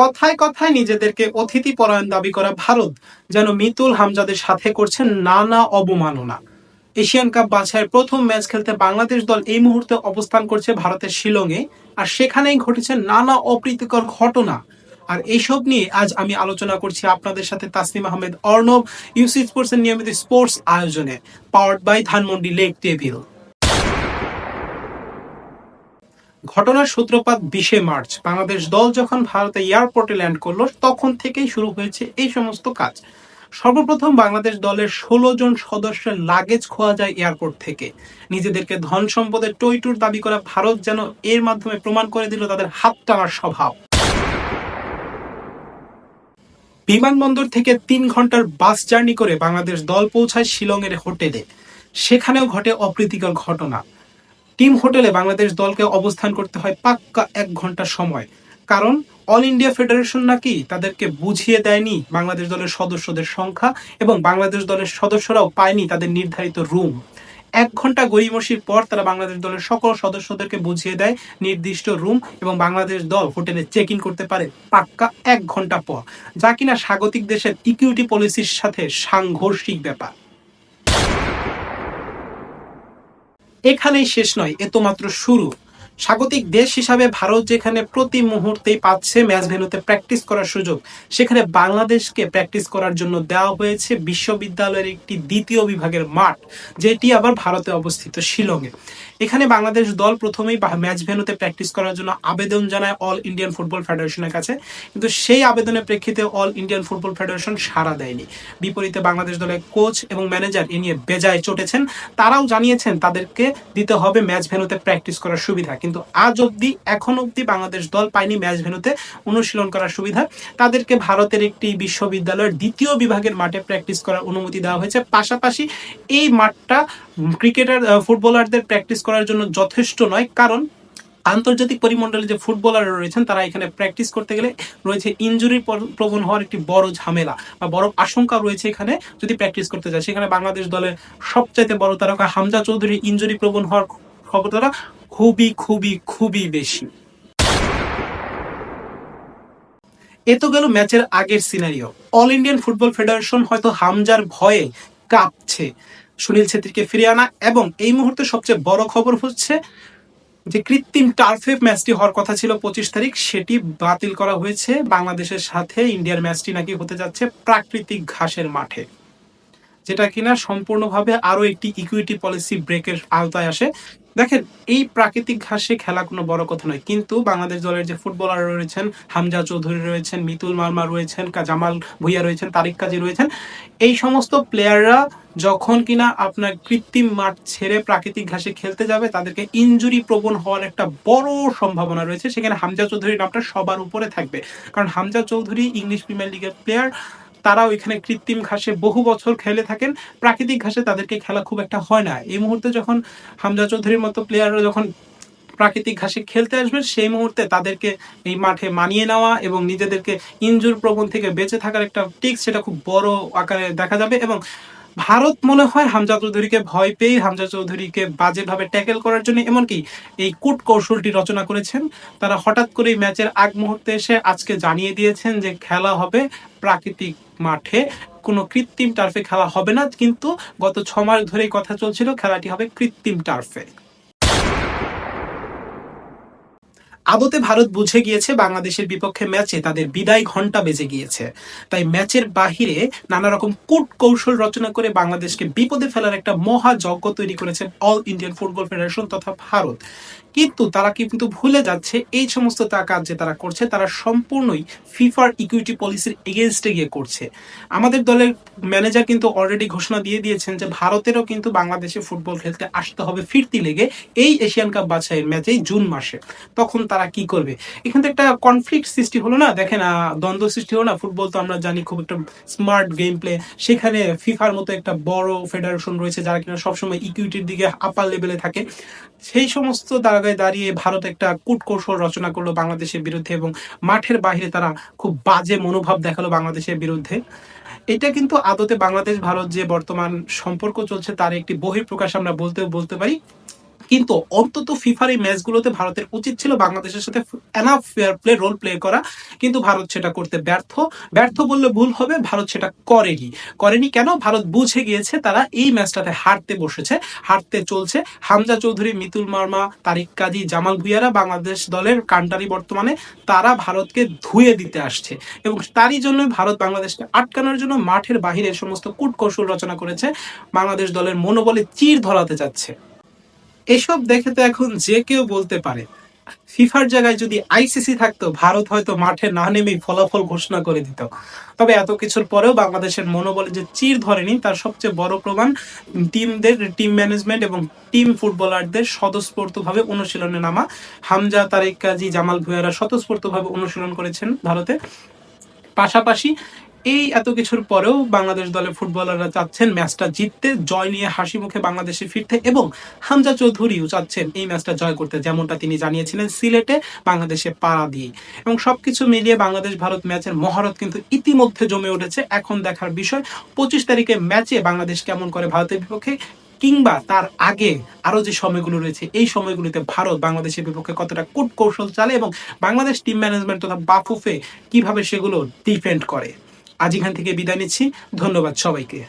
কথায় কথায় নিজেদেরকে অতিথি পরায়ণ দাবি করা ভারত যেন মিতুল হামজাদের সাথে করছে নানা অবমাননা। এশিয়ান কাপ বাছাইয়ের প্রথম ম্যাচ খেলতে বাংলাদেশ দল এই মুহূর্তে অবস্থান করছে ভারতের শিলংয়ে, আর সেখানেই ঘটেছে নানা অপ্রীতিকর ঘটনা। আর এইসব নিয়ে আজ আমি আলোচনা করছি আপনাদের সাথে তাসনিম আহমেদ অর্ণব ইউসি স্পোর্টস এর নিয়মিত স্পোর্টস আয়োজনে powered by Dhanmondi lake table. ঘটনার সূত্রপাত বিশে মার্চ। বাংলাদেশ দল যখন ভারতে এয়ারপোর্টে ল্যান্ড করল, তখন থেকেই শুরু হয়েছে এই সমস্ত কাজ। সর্বপ্রথম বাংলাদেশ দলের ষোলো জন সদস্যের লাগেজ খোয়া যায় এয়ারপোর্ট থেকে। নিজেদেরকে ধন সম্পদের টইটুর দাবি করা ভারত যেন এর মাধ্যমে প্রমাণ করে দিল তাদের হাত টানার স্বভাব। বিমানবন্দর থেকে তিন ঘণ্টার বাস জার্নি করে বাংলাদেশ দল পৌঁছায় শিলংয়ের হোটেলে। সেখানেও ঘটে অপ্রীতিকর ঘটনা। টিম হোটেলে বাংলাদেশ দলকে অবস্থান করতে হয় পাক্কা এক ঘণ্টা সময়। কারণ অল ইন্ডিয়া ফেডারেশন নাকি তাদেরকে বুঝিয়ে দেয়নি বাংলাদেশ দলের সদস্যদের সংখ্যা এবং বাংলাদেশ দলের সদস্যরাও পায়নি তাদের নির্ধারিত রুম। এক ঘণ্টা গড়িমসির পর তারা বাংলাদেশ দলের সকল সদস্যদেরকে বুঝিয়ে দেয় নির্দিষ্ট রুম এবং বাংলাদেশ দল হোটেলে চেক ইন করতে পারে পাক্কা এক ঘণ্টা পর। যা কিনা স্বাগতিক দেশের ইকুইটি পলিসির সাথে সাংঘর্ষিক ব্যাপার। এখানেই শেষ নয় এ তো মাত্র শুরু। স্বাগতিক দেশ হিসাবে ভারত যেখানে প্রতি মুহূর্তেই পাচ্ছে ম্যাচ ভেন্যুতে প্র্যাকটিস করার সুযোগ, সেখানে বাংলাদেশকে প্র্যাকটিস করার জন্য দেওয়া হয়েছে বিশ্ববিদ্যালয়ের একটি দ্বিতীয় বিভাগের মাঠ, যেটি আবার ভারতে অবস্থিত শিলংয়ে। এখানে বাংলাদেশ দল প্রথমেই ম্যাচ ভেন্যুতে প্র্যাকটিস করার জন্য আবেদন জানায় অল ইন্ডিয়ান ফুটবল ফেডারেশনের কাছে, কিন্তু সেই আবেদনের প্রেক্ষিতে অল ইন্ডিয়ান ফুটবল ফেডারেশন সাড়া দেয়নি। বিপরীতে বাংলাদেশ দলের কোচ এবং ম্যানেজার এ নিয়ে বেজায় চটেছেন, তারাও জানিয়েছেন তাদেরকে দিতে হবে ম্যাচ ভেন্যুতে প্র্যাকটিস করার সুবিধা কিন্তু আজ অবধি, এখন অবধি বাংলাদেশ দল পায়নি ম্যাচ ভেনুতে অনুশীলন করার সুবিধা। তাদেরকে ভারতের একটি বিশ্ববিদ্যালয়ের দ্বিতীয় বিভাগের মাঠে প্র্যাকটিস করার অনুমতি দেওয়া হয়েছে। পাশাপাশি এই মাঠটা ক্রিকেটার ফুটবলারদের প্র্যাকটিস করার জন্য যথেষ্ট নয়। কারণ আন্তর্জাতিক পরিমণ্ডলে যে ফুটবলাররা রয়েছেন, তারা এখানে প্র্যাকটিস করতে গেলে রয়েছে ইনজুরি প্রবণ হওয়ার একটি বড় ঝামেলা বা বড় আশঙ্কা রয়েছে এখানে যদি প্র্যাকটিস করতে যায়। সেখানে বাংলাদেশ দলের সবচাইতে বড় তারকা হামজা চৌধুরী ইনজুরি প্রবণ হওয়ার খবরটা খুবই খুবই খুবই বেশি। এ তো গেল ম্যাচের আগের scenario. All Indian football federation হয়তো হামজার ভয়ে কাঁপছে। সুনীল ছেত্রীকে ফিরে আনা এবং এই মুহূর্তে সবচেয়ে বড় খবর হচ্ছে যে কৃত্রিম টার্ফে ম্যাচটি হওয়ার কথা ছিল পঁচিশ তারিখ। সেটি বাতিল করা হয়েছে। বাংলাদেশের সাথে ইন্ডিয়ার ম্যাচটি নাকি হতে যাচ্ছে প্রাকৃতিক ঘাসের মাঠে। যেটা কিনা সম্পূর্ণভাবে আরও একটি ইকুইটি পলিসি ব্রেকের আওতায় আসে। দেখেন, এই প্রাকৃতিক ঘাসে খেলা কোনো বড় কথা নয়। কিন্তু বাংলাদেশ দলের যে ফুটবলার রয়েছেন, হামজা চৌধুরী রয়েছেন, মিতুল মার্মা রয়েছেন জামাল ভুইয়া রয়েছেন, তারিক কাজী রয়েছেন। এই সমস্ত প্লেয়াররা যখন কিনা আপনার কৃত্রিম মাঠ ছেড়ে প্রাকৃতিক ঘাসে খেলতে যাবে, তাদেরকে ইনজুরি প্রবণ হওয়ার একটা বড় সম্ভাবনা রয়েছে। সেখানে হামজা চৌধুরীর নামটা সবার উপরে থাকবে। কারণ হামজা চৌধুরী ইংলিশ প্রিমিয়ার লিগের প্লেয়ার তারাও এখানে কৃত্রিম ঘাসে বহু বছর খেলে থাকেন। প্রাকৃতিক ঘাসে তাদেরকে খেলা খুব একটা হয় না। এই মুহূর্তে যখন হামজা চৌধুরীর মতো প্লেয়াররা যখন প্রাকৃতিক ঘাসে খেলতে আসবেন, সেই মুহূর্তে তাদেরকে এই মাঠে মানিয়ে নেওয়া এবং নিজেদেরকে ইঞ্জুর প্রবণ থেকে বেঁচে থাকার একটা টিক্স সেটা খুব বড় আকারে দেখা যাবে এবং ভারত মনে হয় হামজা চৌধুরীকে ভয় পেয়ে হামজা চৌধুরীকে বাজেভাবে ট্যাকেল করার জন্য, এমনকি এই কূট কৌশলটি রচনা করেছেন। তারা হঠাৎ করে ম্যাচের আগ মুহূর্তে এসে আজকে জানিয়ে দিয়েছেন যে খেলা হবে প্রাকৃতিক মাঠে। কোনো কৃত্রিম টার্ফে খেলা হবে না, কিন্তু গত ছ মাস ধরেই কথা চলছিল, খেলাটি হবে কৃত্রিম টার্ফে। আদতে ভারত বুঝে গিয়েছে বাংলাদেশের বিপক্ষে ম্যাচে তাদের বিদায় ঘণ্টা বেজে গিয়েছে। তাই ম্যাচের বাহিরে নানা রকম কূট কৌশল রচনা করে বাংলাদেশকে বিপদে ফেলার একটা মহাযজ্ঞ তৈরি করেছে অল ইন্ডিয়ান ফুটবল ফেডারেশন তথা ভারত। কিন্তু তারা কিন্তু ভুলে যাচ্ছে এই সমস্ত কাজ যে তারা করছে, তারা সম্পূর্ণই ফিফার ইকুইটি পলিসির এগেনস্টে গিয়ে করছে। আমাদের দলের ম্যানেজার কিন্তু অলরেডি ঘোষণা দিয়ে দিয়েছেন যে ভারতেরও কিন্তু বাংলাদেশে ফুটবল খেলতে আসতে হবে ফিরতি লেগে এই এশিয়ান কাপ বাছাইয়ের ম্যাচেই জুন মাসে। তখন তারা কি করবে? এখান থেকে একটা কনফ্লিক্ট সৃষ্টি হলো না? দেখেন দ্বন্দ্ব সৃষ্টি হলো না? ফুটবল তো আমরা জানি খুব একটা স্মার্ট গেম প্লে সেখানে ফিফার মতো একটা বড় ফেডারেশন রয়েছে যারা কিনা সবসময় ইকুইটির দিকে আপার লেভেলে থাকে। সেই সমস্ত জায়গায় দাঁড়িয়ে ভারত একটা কূটকৌশল রচনা করল বাংলাদেশের বিরুদ্ধে এবং মাঠের বাইরে তারা খুব বাজে মনোভাব দেখাল বাংলাদেশের বিরুদ্ধে। এটা কিন্তু আদতে বাংলাদেশ ভারত যে বর্তমান সম্পর্ক চলছে, তার একটি বহিঃপ্রকাশ আমরা বলতে বলতে পারি। কিন্তু অন্তত ফিফার এই ম্যাচগুলোতে ভারতের উচিত ছিল বাংলাদেশের সাথে enough fair play role play করা। কিন্তু ভারত সেটা করতে ব্যর্থ। ব্যর্থ বললে ভুল হবে, ভারত সেটা করেনি। করেনি কেন? ভারত বুঝে গিয়েছে তারা এই ম্যাচটাতে হারতে বসেছে, হারতে চলছে। হামজা চৌধুরী, মিতুল মার্মা, তারিক কাজী জামাল ভুইয়ারা বাংলাদেশ দলের কান্টারি বর্তমানে তারা ভারতকে ধুয়ে দিতে আসছে। এবং তারই জন্য ভারত বাংলাদেশকে আটকানোর জন্য মাঠের বাহিরে সমস্ত কূটকৌশল রচনা করেছে। বাংলাদেশ দলের মনোবলে চির ধরাতে যাচ্ছে এসব দেখে তো এখন যে কেউ বলতে পারে। ফিফার জায়গায় যদি আইসিসি থাকতো, ভারত হয়তো মাঠে না নেমেই ফলাফল ঘোষণা করে দিত। তবে এত কিছুর পরেও বাংলাদেশের মনোবলে যে চির ধরেনি, তার সবচেয়ে বড় প্রমাণ টিমদের, টিম ম্যানেজমেন্ট এবং টিম ফুটবলারদের স্বতঃস্ফূর্তভাবে অনুশীলনে নামা হামজা, তারেক কাজী, জামাল ভুয়ারা স্বতঃস্ফূর্তভাবে অনুশীলন করেছেন ভারতে। পাশাপাশি এই এত কিছুর পরেও বাংলাদেশ দলের ফুটবলাররা চাচ্ছেন ম্যাচটা জিততে, জয় নিয়ে হাসি মুখে বাংলাদেশে ফিরতে এবং হামজা চৌধুরীও চাচ্ছেন এই ম্যাচটা জয় করতে, যেমনটা তিনি জানিয়েছিলেন সিলেটে বাংলাদেশে পাড়া দিয়ে। এবং সবকিছু মিলিয়ে বাংলাদেশ ভারত ম্যাচের মহারত কিন্তু ইতিমধ্যে জমে উঠেছে। এখন দেখার বিষয়, পঁচিশ তারিখে ম্যাচে বাংলাদেশ কেমন করে ভারতের বিপক্ষে কিংবা তার আগে আরও যে সময়গুলো রয়েছে, এই সময়গুলিতে ভারত বাংলাদেশের বিপক্ষে কতটা কূট কৌশল চালে এবং বাংলাদেশ টিম ম্যানেজমেন্ট তথা বাফুফে কীভাবে সেগুলো ডিফেন্ড করে। আজ এখান থেকে বিদায় নিচ্ছি। ধন্যবাদ সবাইকে।